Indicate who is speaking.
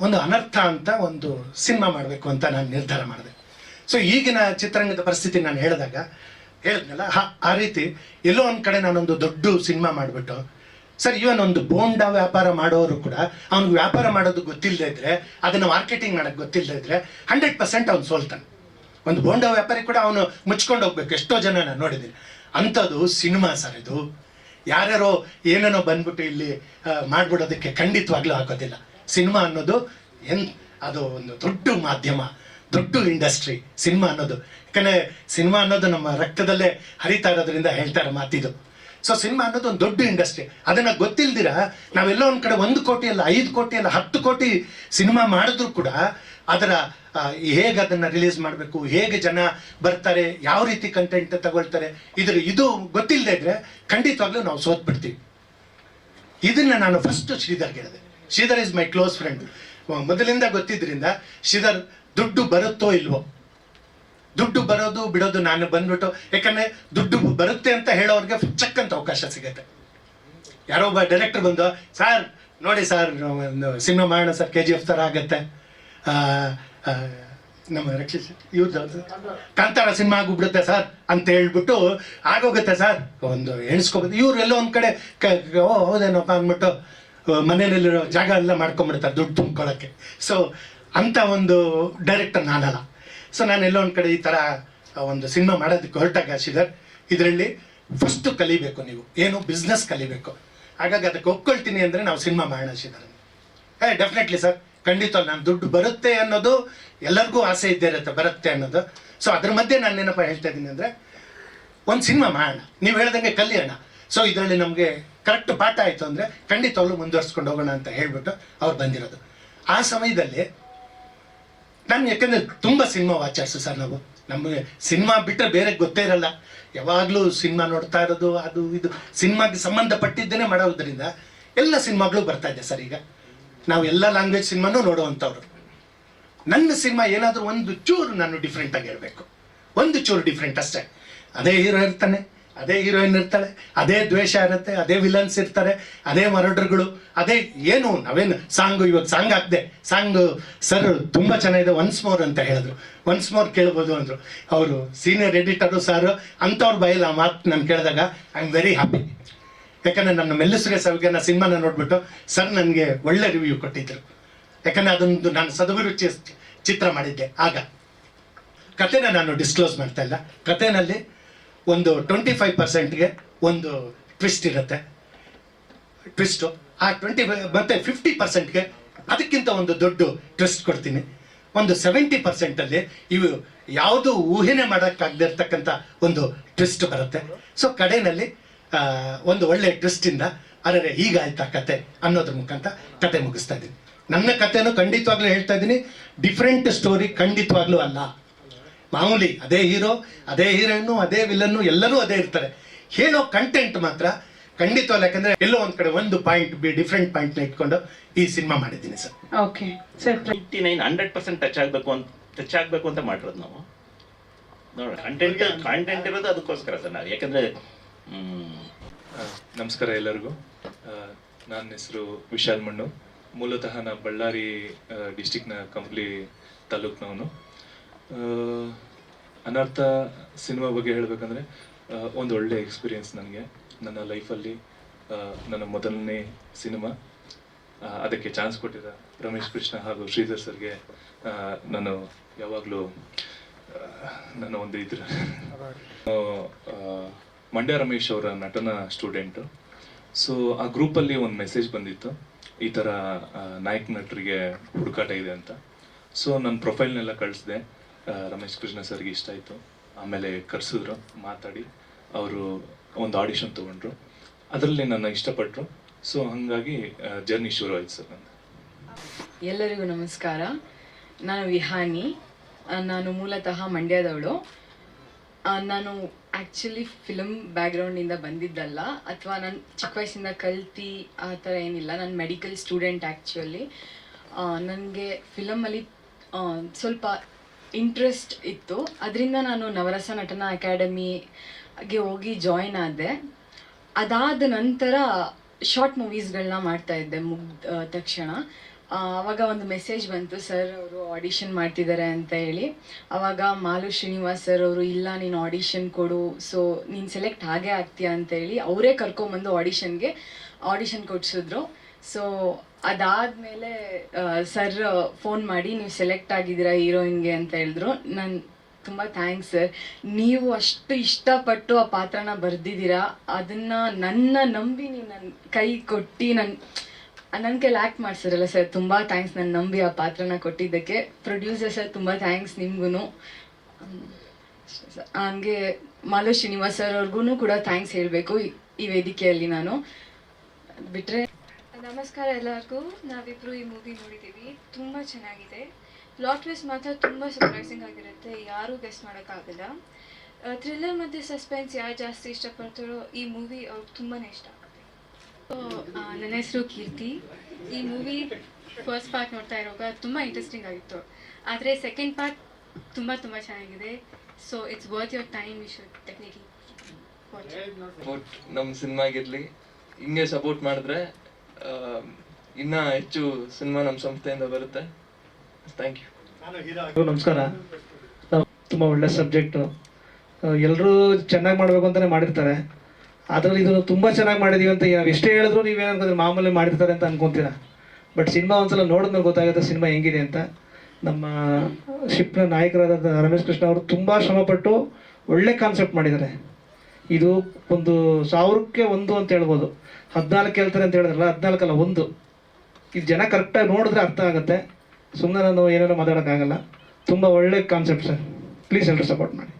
Speaker 1: ಒಂದು ಅನರ್ಥ ಅಂತ ಒಂದು ಸಿನಿಮಾ ಮಾಡಬೇಕು ಅಂತ ನಾನು ನಿರ್ಧಾರ ಮಾಡಿದೆ. ಸೊ ಈಗಿನ ಚಿತ್ರರಂಗದ ಪರಿಸ್ಥಿತಿ ನಾನು ಹೇಳಿದಾಗ, ಹೇಳಿದ್ನಲ್ಲ, ಹಾ- ಆ ರೀತಿ ಎಲ್ಲೋ ಒಂದು ಕಡೆ ನಾನೊಂದು ದೊಡ್ಡ ಸಿನಿಮಾ ಮಾಡಿಬಿಟ್ಟು, ಸರ್ ಇವನ್ ಒಂದು ಬೋಂಡ ವ್ಯಾಪಾರ ಮಾಡೋರು ಕೂಡ, ಅವ್ನಿಗೆ ವ್ಯಾಪಾರ ಮಾಡೋದು ಗೊತ್ತಿಲ್ಲದೆ ಇದ್ರೆ, ಅದನ್ನು ಮಾರ್ಕೆಟಿಂಗ್ ಮಾಡೋಕೆ ಗೊತ್ತಿಲ್ಲದೆ ಇದ್ರೆ ಹಂಡ್ರೆಡ್ ಪರ್ಸೆಂಟ್ ಅವ್ನು ಸೋಲ್ತಾನೆ. ಒಂದು ಬೋಂಡ ವ್ಯಾಪಾರಿ ಕೂಡ ಅವನು ಮುಚ್ಕೊಂಡು ಹೋಗ್ಬೇಕು. ಎಷ್ಟೋ ಜನ ನಾನು ನೋಡಿದ್ದೀನಿ. ಅಂಥದ್ದು ಸಿನಿಮಾ ಸರ್ ಇದು. ಯಾರ್ಯಾರೋ ಏನೇನೋ ಬಂದ್ಬಿಟ್ಟು ಇಲ್ಲಿ ಮಾಡ್ಬಿಡೋದಕ್ಕೆ ಖಂಡಿತವಾಗ್ಲೂ ಆಗೋದಿಲ್ಲ ಸಿನಿಮಾ ಅನ್ನೋದು ಎನ್ ಅದು ಒಂದು ದೊಡ್ಡ ಮಾಧ್ಯಮ, ದೊಡ್ಡ ಇಂಡಸ್ಟ್ರಿ ಸಿನಿಮಾ ಅನ್ನೋದು. ಯಾಕಂದರೆ ಸಿನಿಮಾ ಅನ್ನೋದು ನಮ್ಮ ರಕ್ತದಲ್ಲೇ ಹರಿತಾ ಇರೋದ್ರಿಂದ ಹೇಳ್ತಾರೆ ಮಾತಿದು. ಸೊ ಸಿನಿಮಾ ಅನ್ನೋದು ಒಂದು ದೊಡ್ಡ ಇಂಡಸ್ಟ್ರಿ. ಅದನ್ನು ಗೊತ್ತಿಲ್ದಿರ ನಾವೆಲ್ಲೋ ಒಂದು ಕಡೆ ಒಂದು ಕೋಟಿ ಅಲ್ಲ, ಐದು ಕೋಟಿ ಅಲ್ಲ, ಹತ್ತು ಕೋಟಿ ಸಿನಿಮಾ ಮಾಡಿದ್ರು ಕೂಡ ಅದರ ಹೇಗೆ ಅದನ್ನು ರಿಲೀಸ್ ಮಾಡಬೇಕು, ಹೇಗೆ ಜನ ಬರ್ತಾರೆ, ಯಾವ ರೀತಿ ಕಂಟೆಂಟ್ ತಗೊಳ್ತಾರೆ, ಇದ್ರ, ಇದು ಗೊತ್ತಿಲ್ಲದೆ ಇದ್ರೆ ಖಂಡಿತವಾಗ್ಲೂ ನಾವು ಸೋತ್ಬಿಡ್ತೀವಿ. ಇದನ್ನು ನಾನು ಫಸ್ಟ್ ಶ್ರೀಧರ್ಗೆ ಹೇಳಿದೆ. Sridhar is my close friend ಮೊದಲಿಂದ ಗೊತ್ತಿದ್ರಿಂದ ಶ್ರೀಧರ್ ದುಡ್ಡು ಬರುತ್ತೋ ಇಲ್ವೋ? ದುಡ್ಡು ಬರೋದು ಬಿಡೋದು ನಾನು ಬಂದ್ಬಿಟ್ಟು, ಯಾಕಂದ್ರೆ ದುಡ್ಡು ಬರುತ್ತೆ ಅಂತ ಹೇಳೋರಿಗೆ ಚಕ್ಕಂತ ಅವಕಾಶ ಸಿಗುತ್ತೆ. ಯಾರೋ ಒಬ್ಬ ಡೈರೆಕ್ಟರ್ ಬಂದು, ಸರ್, ನೋಡಿ ಸರ್ ಒಂದು ಸಿನಿಮಾ ಮಾಡೋಣ ಸರ್ ಕೆ ಜಿ ಎಫ್ ಥರ ಆಗತ್ತೆ. ನಮ್ಮ ರಕ್ಷಿಸ್ ಇವ್ರದ್ದು ಕಾಂತಾರ ಸಿನಿಮಾ ಆಗೋಗ್ಬಿಡುತ್ತೆ ಸರ್ ಅಂತ ಹೇಳ್ಬಿಟ್ಟು ಆಗೋಗುತ್ತೆ ಸರ್. ಒಂದು ಎಣಿಸ್ಕೋಬೋದು. ಇವ್ರು ಎಲ್ಲೋ ಒಂದು ಕಡೆ ಕ, ಓ, ಹೌದೇನಪ್ಪ ಅಂದ್ಬಿಟ್ಟು ಮನೆಯಲ್ಲಿರೋ ಜಾಗ ಎಲ್ಲ ಮಾಡ್ಕೊಂಬಿಡ್ತಾರೆ ದುಡ್ಡು ತುಂಬ್ಕೊಳ್ಳೋಕ್ಕೆ ಸೊ ಅಂಥ ಒಂದು ಡೈರೆಕ್ಟರ್ ನಾನಲ್ಲ. ಸೊ ನಾನು ಎಲ್ಲೋ ಒಂದು ಕಡೆ ಈ ಥರ ಒಂದು ಸಿನಿಮಾ ಮಾಡೋದಕ್ಕೆ ಹೊರಟಾಗ ಶ್ರೀಧರ್ ಇದರಲ್ಲಿ ಫಸ್ಟು ಕಲಿಬೇಕು ನೀವು. ಏನು? ಬಿಸ್ನೆಸ್ ಕಲಿಬೇಕು. ಹಾಗಾಗಿ ಅದಕ್ಕೆ ಒಪ್ಕೊಳ್ತೀನಿ ಅಂದರೆ ನಾವು ಸಿನಿಮಾ ಮಾಡೋಣ ಶ್ರೀಧರ್ ಏ ಡೆಫಿನೆಟ್ಲಿ ಸರ್ ಖಂಡಿತ ನಾನು ದುಡ್ಡು ಬರುತ್ತೆ ಅನ್ನೋದು ಎಲ್ಲರಿಗೂ ಆಸೆ ಇದ್ದೇ ಇರುತ್ತೆ, ಬರುತ್ತೆ ಅನ್ನೋದು. ಸೊ ಅದ್ರ ಮಧ್ಯೆ ನಾನು ಏನಪ್ಪ ಹೇಳ್ತಾ ಇದ್ದೀನಿ ಅಂದರೆ, ಒಂದು ಸಿನಿಮಾ ಮಾಡೋಣ. ನೀವು ಹೇಳ್ದಂಗೆ ಕಲಿಯೋಣ. ಸೊ ಇದರಲ್ಲಿ ನಮಗೆ ಕರೆಕ್ಟ್ ಪಾಠ ಆಯಿತು ಅಂದರೆ ಖಂಡಿತವಾಗ್ಲೂ ಮುಂದುವರ್ಸ್ಕೊಂಡು ಹೋಗೋಣ ಅಂತ ಹೇಳ್ಬಿಟ್ಟು ಅವ್ರು ಬಂದಿರೋದು. ಆ ಸಮಯದಲ್ಲಿ ನಾನು ಯಾಕಂದರೆ ತುಂಬ ಸಿನಿಮಾ ವಾಚರ್ಸು ಸರ್ ನಾವು. ನಮಗೆ ಸಿನಿಮಾ ಬಿಟ್ಟರೆ ಬೇರೆ ಗೊತ್ತೇ ಇರಲ್ಲ. ಯಾವಾಗಲೂ ಸಿನಿಮಾ ನೋಡ್ತಾ ಇರೋದು, ಅದು ಇದು. ಸಿನಿಮಾಗೆ ಸಂಬಂಧಪಟ್ಟಿದ್ದೇನೆ ಮಾಡೋದ್ರಿಂದ ಎಲ್ಲ ಸಿನಿಮಾಗಳು ಬರ್ತಾ ಇದೆ ಸರ್ ಈಗ. ನಾವು ಎಲ್ಲ ಲ್ಯಾಂಗ್ವೇಜ್ ಸಿನಿಮಾನೂ ನೋಡುವಂಥವ್ರು. ನನ್ನ ಸಿನಿಮಾ ಏನಾದರೂ ಒಂದು ಚೂರು ನಾನು ಡಿಫ್ರೆಂಟಾಗಿ ಹೇಳಬೇಕು. ಒಂದು ಚೂರು ಡಿಫ್ರೆಂಟ್ ಅಷ್ಟೇ. ಅದೇ ಹೀರೋ ಇರ್ತಾನೆ. ಅದೇ ಹೀರೋಯಿನ್ ಇರ್ತಾಳೆ, ಅದೇ ದ್ವೇಷ ಇರುತ್ತೆ, ಅದೇ ವಿಲನ್ಸ್ ಇರ್ತಾರೆ, ಅದೇ ಮರಡ್ರ್ಗಳು, ಅದೇ ಏನು, ನಾವೇನು ಸಾಂಗು, ಇವಾಗ ಸಾಂಗ್ ಹಾಕ್ದೆ, ಸಾಂಗು ಸರ್ ತುಂಬ ಚೆನ್ನಾಗಿದೆ ಒನ್ಸ್ ಮೋರ್ ಅಂತ ಹೇಳಿದ್ರು. ಒನ್ಸ್ ಮೋರ್ ಕೇಳ್ಬೋದು ಅಂದರು. ಅವರು ಸೀನಿಯರ್ ಎಡಿಟರು ಸಾರು ಅಂಥವ್ರು ಬೈಲಿ ಆ ಮಾತು ನಾನು ಕೇಳಿದಾಗ ಐ ಆಮ್ ವೆರಿ ಹ್ಯಾಪಿ ಯಾಕಂದರೆ ನನ್ನ ಮೆಲ್ಲಿಸ್ರೆ ಸವಿಗೆ ನಾನು ಸಿನಿಮಾನ ನೋಡಿಬಿಟ್ಟು ಸರ್ ನನಗೆ ಒಳ್ಳೆ ರಿವ್ಯೂ ಕೊಟ್ಟಿದ್ದರು ಯಾಕಂದರೆ ಅದೊಂದು ನಾನು ಸದಭಿರುಚಿ ಚಿತ್ರ ಮಾಡಿದ್ದೆ, ಆಗ. ಕಥೆನ ನಾನು ಡಿಸ್ಕ್ಲೋಸ್ ಮಾಡ್ತಾ ಇಲ್ಲ. ಕಥೆನಲ್ಲಿ ಒಂದು ಟ್ವೆಂಟಿ ಫೈವ್ ಪರ್ಸೆಂಟ್ಗೆ ಒಂದು ಟ್ವಿಸ್ಟ್ ಇರುತ್ತೆ. ಟ್ವಿಸ್ಟು ಆ ಟ್ವೆಂಟಿ ಮತ್ತೆ ಫಿಫ್ಟಿ ಪರ್ಸೆಂಟ್ಗೆ ಅದಕ್ಕಿಂತ ಒಂದು ದೊಡ್ಡ ಟ್ವಿಸ್ಟ್ ಕೊಡ್ತೀನಿ. ಒಂದು ಸೆವೆಂಟಿ ಪರ್ಸೆಂಟಲ್ಲಿ ಇವು ಯಾವುದು ಊಹೆನೆ ಮಾಡೋಕ್ಕಾಗದೇ ಇರ್ತಕ್ಕಂಥ ಒಂದು ಟ್ವಿಸ್ಟ್ ಬರುತ್ತೆ. ಸೊ ಕಡೆಯಲ್ಲಿ ಒಂದು ಒಳ್ಳೆ ಟ್ವಿಸ್ಟಿಂದ ಅರೆ ಹೀಗಾಯ್ತಾ ಕತೆ ಅನ್ನೋದ್ರ ಮುಖಾಂತರ ಕತೆ ಮುಗಿಸ್ತಾ ಇದ್ದೀನಿ. ನನ್ನ ಕಥೆನೂ ಖಂಡಿತವಾಗ್ಲೂ ಹೇಳ್ತಾ ಇದ್ದೀನಿ. ಡಿಫ್ರೆಂಟ್ ಸ್ಟೋರಿ ಖಂಡಿತವಾಗ್ಲೂ ಅಲ್ಲ. ಮಾಮೂಲಿ ಅದೇ ಹೀರೋ ಅದೇ ಹೀರೋಯಿನ್ನು ಅದೇ ವಿಲನ್ನು ಎಲ್ಲರೂ ಅದೇ ಇರ್ತಾರೆ. ಹೇಳೋ ಕಂಟೆಂಟ್ ಮಾತ್ರ ಖಂಡಿತವಲ್ಲ ಯಾಕಂದ್ರೆ ಎಲ್ಲೋ ಒಂದ್ ಕಡೆ ಒಂದು ಪಾಯಿಂಟ್ ಬಿ ಡಿಫ್ರೆಂಟ್ ಪಾಯಿಂಟ್ನ ಇಟ್ಕೊಂಡು ಈ ಸಿನಿಮಾ ಮಾಡಿದ್ದೀನಿ sir.
Speaker 2: Okay sir
Speaker 3: ninety nine hundred percent touch ಆಗಬೇಕು ಅಂತ ಟಚ್ ಆಗಬೇಕು ಅಂತ ಮಾಡಿರೋದು ನಾವು. ನೋಡಿ ಕಂಟೆಂಟ್ ಕಾಂಟೆಂಟ್ ಇರೋದು ಅದಕ್ಕೋಸ್ಕರ ಸರ್ ನಾವು. ಯಾಕಂದ್ರೆ ಹ್ಮ್,
Speaker 4: ನಮಸ್ಕಾರ ಎಲ್ಲರಿಗೂ. ನನ್ನ ಹೆಸರು ವಿಶಾಲ್ ಮಣ್ಣು. ಮೂಲತಃ ನಾ ಬಳ್ಳಾರಿ ಡಿಸ್ಟಿಕ್ನ ಕಂಪ್ಲಿ ತಾಲೂಕ್ನವನು. ಅನರ್ಥ ಸಿನಿಮಾ ಬಗ್ಗೆ ಹೇಳಬೇಕಂದ್ರೆ ಒಂದು ಒಳ್ಳೆ ಎಕ್ಸ್ಪೀರಿಯೆನ್ಸ್ ನನಗೆ. ನನ್ನ ಲೈಫಲ್ಲಿ ನನ್ನ ಮೊದಲನೇ ಸಿನಿಮಾ. ಅದಕ್ಕೆ ಚಾನ್ಸ್ ಕೊಟ್ಟಿದ್ದ ರಮೇಶ್ ಕೃಷ್ಣ ಹಾಗೂ ಶ್ರೀಧರ್ ಸರ್ಗೆ ನಾನು ಯಾವಾಗಲೂ ನನ್ನ ಒಂದು ಇದ್ರ. ಮಂಡ್ಯ ರಮೇಶ್ ಅವರ ನಟನ ಸ್ಟೂಡೆಂಟು ಸೊ ಆ ಗ್ರೂಪಲ್ಲಿ ಒಂದು ಮೆಸೇಜ್ ಬಂದಿತ್ತು. ಈ ಥರ ನಾಯಕ ನಟರಿಗೆ ಹುಡುಕಾಟ ಇದೆ ಅಂತ. ಸೊ ನನ್ನ ಪ್ರೊಫೈಲ್ನೆಲ್ಲ ಕಳಿಸಿದೆ. ರಮೇಶ್ ಕೃಷ್ಣ ಸರ್ಗೆ ಇಷ್ಟ ಆಯಿತು. ಆಮೇಲೆ ಕರೆಸಿದ್ರು, ಮಾತಾಡಿ. ಅವರು ಒಂದು ಆಡಿಷನ್ ತೊಗೊಂಡ್ರು. ಅದರಲ್ಲಿ ನನ್ನ ಇಷ್ಟಪಟ್ಟರು ಸೊ ಹಾಗಾಗಿ ಜರ್ನಿ ಶುರು ಆಯ್ತು ಸರ್ ನಂದು.
Speaker 5: ಎಲ್ಲರಿಗೂ ನಮಸ್ಕಾರ. ನಾನು ವಿಹಾನಿ. ನಾನು ಮೂಲತಃ ಮಂಡ್ಯದವಳು. ನಾನು ಆ್ಯಕ್ಚುಲಿ ಫಿಲಮ್ ಬ್ಯಾಕ್ಗ್ರೌಂಡಿಂದ ಬಂದಿದ್ದಲ್ಲ. ಅಥವಾ ನಾನು ಚಿಕ್ಕ ವಯಸ್ಸಿಂದ ಕಲ್ತಿ ಆ ಥರ ಏನಿಲ್ಲ. ನಾನು ಮೆಡಿಕಲ್ ಸ್ಟೂಡೆಂಟ್ ಆ್ಯಕ್ಚುಲಿ ನನಗೆ ಫಿಲಮಲ್ಲಿ ಸ್ವಲ್ಪ ಇಂಟ್ರೆಸ್ಟ್ ಇತ್ತು. ಅದರಿಂದ ನಾನು ನವರಸ ನಟನ ಅಕಾಡೆಮಿಗೆ ಹೋಗಿ ಜಾಯ್ನ್ ಆದೆ. ಅದಾದ ನಂತರ ಶಾರ್ಟ್ ಮೂವೀಸ್ಗಳನ್ನ ಮಾಡ್ತಾ ಇದ್ದೆ ಮುಗ್ದ ತಕ್ಷಣ. ಆವಾಗ ಒಂದು ಮೆಸೇಜ್ ಬಂತು ಸರ್ ಅವರು ಆಡಿಷನ್ ಮಾಡ್ತಿದ್ದಾರೆ ಅಂತ ಹೇಳಿ. ಅವಾಗ ಮಾಲು ಶ್ರೀನಿವಾಸ್ ಸರ್ ಅವರು, ಇಲ್ಲ, ನೀನು ಆಡಿಷನ್ ಕೊಡು. ಸೊ ನೀನು ಸೆಲೆಕ್ಟ್ ಹಾಗೆ ಆಗ್ತೀಯಾ? ಅಂತ ಹೇಳಿ, ಅವರೇ ಕರ್ಕೊಂಬಂದು ಆಡಿಷನ್ಗೆ ಆಡಿಷನ್ ಕೊಡ್ಸಿದ್ರು. ಸೊ ಅದಾದಮೇಲೆ ಸರ್ ಫೋನ್ ಮಾಡಿ ನೀವು ಸೆಲೆಕ್ಟ್ ಆಗಿದ್ದೀರಾ ಹೀರೋಯಿನ್ಗೆ ಅಂತ ಹೇಳಿದ್ರು. ನಾನು ತುಂಬ ಥ್ಯಾಂಕ್ಸ್ ಸರ್ ನೀವು ಅಷ್ಟು ಇಷ್ಟಪಟ್ಟು ಆ ಪಾತ್ರನ ಬರೆದಿದ್ದೀರಾ, ಅದನ್ನು ನನ್ನ ನಂಬಿ ನೀವು ನನ್ನ ಕೈ ಕೊಟ್ಟು ನನ್ನ ನನ್ನ ಕೈಲಿ ಆ್ಯಕ್ಟ್ ಮಾಡ್ಸಿರಲ್ಲ ಸರ್ ತುಂಬ ಥ್ಯಾಂಕ್ಸ್ ನನ್ನ ನಂಬಿ ಆ ಪಾತ್ರನ ಕೊಟ್ಟಿದ್ದಕ್ಕೆ. ಪ್ರೊಡ್ಯೂಸರ್ ಸರ್ ತುಂಬ ಥ್ಯಾಂಕ್ಸ್ ನಿಮ್ಗೂ ಹಂಗೆ ಮಾಲು ಶ್ರೀನಿವಾಸ್ ಸರ್ ಅವ್ರಿಗೂ ಕೂಡ ಥ್ಯಾಂಕ್ಸ್ ಹೇಳಬೇಕು ಈ ವೇದಿಕೆಯಲ್ಲಿ ನಾನು. ಬಿಟ್ಟರೆ
Speaker 2: ನಮಸ್ಕಾರ ಎಲ್ಲರಿಗೂ. ನಾವಿಬ್ರು ಈ ಮೂವಿ ನೋಡಿದ್ದೀವಿ ತುಂಬ ಚೆನ್ನಾಗಿದೆ. ಪ್ಲಾಟ್ ಟ್ವಿಸ್ಟ್ ಮಾತ್ರ ತುಂಬ ಸರ್ಪ್ರೈಸಿಂಗ್ ಆಗಿರುತ್ತೆ. ಯಾರೂ ಗೆಸ್ ಮಾಡೋಕ್ಕಾಗಲ್ಲ. ಥ್ರಿಲ್ಲರ್ ಮತ್ತು ಸಸ್ಪೆನ್ಸ್ ಯಾರು ಜಾಸ್ತಿ ಇಷ್ಟಪಡ್ತಾರೋ ಈ ಮೂವಿ ಅವ್ರಿಗೆ ತುಂಬಾ ಇಷ್ಟ ಆಗುತ್ತೆ.
Speaker 6: ಸೊ, ನನ್ನ ಹೆಸರು ಕೀರ್ತಿ. ಈ ಮೂವಿ ಫಸ್ಟ್ ಪಾರ್ಟ್ ನೋಡ್ತಾ ಇರುವಾಗ ತುಂಬ ಇಂಟ್ರೆಸ್ಟಿಂಗ್ ಆಗಿತ್ತು. ಆದರೆ ಸೆಕೆಂಡ್ ಪಾರ್ಟ್ ತುಂಬ ತುಂಬ ಚೆನ್ನಾಗಿದೆ. So it's worth your time you should
Speaker 7: support ನಮ್ಮ ಸಿನಿಮಾಗಿರಲಿ ಹಿಂಗೆ ಸಪೋರ್ಟ್ ಮಾಡಿದ್ರೆ ಇನ್ನ ಹೆಚ್ಚು ಸಿನಿಮಾ ನಮ್ಮ ಸಂಸ್ಥೆಯಿಂದ ಬರುತ್ತೆ. ಥ್ಯಾಂಕ್ ಯು
Speaker 8: ನಮಸ್ಕಾರ. ನಾವು ತುಂಬ ಒಳ್ಳೆ ಸಬ್ಜೆಕ್ಟು ಎಲ್ಲರೂ ಚೆನ್ನಾಗಿ ಮಾಡಬೇಕು ಅಂತಲೇ ಮಾಡಿರ್ತಾರೆ. ಅದರಲ್ಲಿ ಇದನ್ನು ತುಂಬ ಚೆನ್ನಾಗಿ ಮಾಡಿದೀವಿ ಅಂತ ನಾವು ಎಷ್ಟೇ ಹೇಳಿದ್ರು ನೀವೇನು ಮಾಮೂಲಿ ಮಾಡಿರ್ತಾರೆ ಅಂತ ಅನ್ಕೊಂತೀರ. ಬಟ್ ಸಿನಿಮಾ ಒಂದ್ಸಲ ನೋಡಿದ್ಮೇಲೆ ಗೊತ್ತಾಗುತ್ತೆ ಸಿನಿಮಾ ಹೆಂಗಿದೆ ಅಂತ. ನಮ್ಮ ಶಿಪ್ನ ನಾಯಕರಾದ ರಮೇಶ್ ಕೃಷ್ಣ ಅವರು ತುಂಬ ಶ್ರಮಪಟ್ಟು ಒಳ್ಳೆ ಕಾನ್ಸೆಪ್ಟ್ ಮಾಡಿದ್ದಾರೆ. ಇದು ಒಂದು ಸಾವಿರಕ್ಕೆ ಒಂದು ಅಂತ ಹೇಳ್ಬೋದು. ಹದಿನಾಲ್ಕು ಹೇಳ್ತಾರೆ ಅಂತ ಹೇಳಿದ್ರಲ್ಲ, ಹದಿನಾಲ್ಕಲ್ಲ ಒಂದು. ಇದು ಜನ ಕರೆಕ್ಟಾಗಿ ನೋಡಿದ್ರೆ ಅರ್ಥ ಆಗುತ್ತೆ. ಸುಮ್ಮನೆ ನಾನು ಏನೇನೋ ಮಾತಾಡೋಕ್ಕಾಗಲ್ಲ. ತುಂಬ ಒಳ್ಳೆ ಕಾನ್ಸೆಪ್ಟ್ ಸರ್ ಪ್ಲೀಸ್ ಎಲ್ಲರೂ ಸಪೋರ್ಟ್ ಮಾಡಿ.